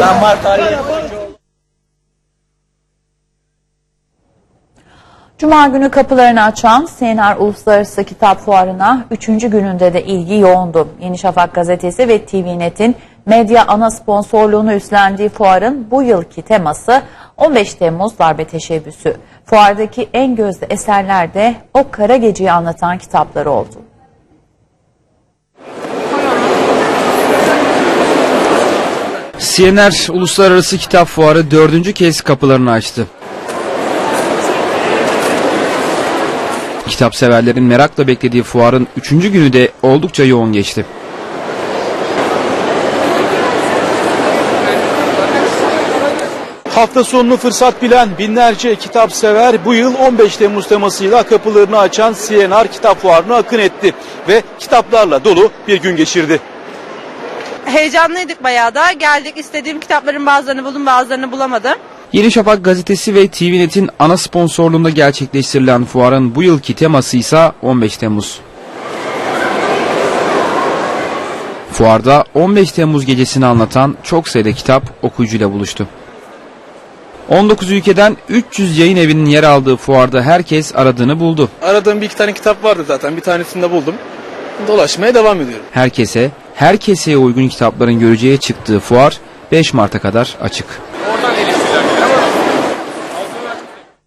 Mart tarihi Cuma günü kapılarını açan CNR Uluslararası Kitap Fuarı'na 3. gününde de ilgi yoğundu. Yeni Şafak gazetesi ve TVNet'in medya ana sponsorluğunu üstlendiği fuarın bu yılki teması 15 Temmuz darbe teşebbüsü. Fuardaki en gözde eserler de o kara geceyi anlatan kitapları oldu. CNR Uluslararası Kitap Fuarı dördüncü kez kapılarını açtı. Kitap severlerin merakla beklediği fuarın üçüncü günü de oldukça yoğun geçti. Hafta sonunu fırsat bilen binlerce kitap sever bu yıl 15 Temmuz temasıyla kapılarını açan CNR Kitap Fuarı'na akın etti ve kitaplarla dolu bir gün geçirdi. Heyecanlıydık bayağı da. Geldik istediğim kitapların bazılarını buldum bazılarını bulamadım. Yeni Şafak gazetesi ve TVNet'in ana sponsorluğunda gerçekleştirilen fuarın bu yılki teması ise 15 Temmuz. Fuarda 15 Temmuz gecesini anlatan çok sayıda kitap okuyucuyla buluştu. 19 ülkeden 300 yayın evinin yer aldığı fuarda herkes aradığını buldu. Aradığım bir iki tane kitap vardı zaten. Bir tanesini de buldum. Dolaşmaya devam ediyorum. Herkese, her keseye uygun kitapların göreceğe çıktığı fuar 5 Mart'a kadar açık. Oradan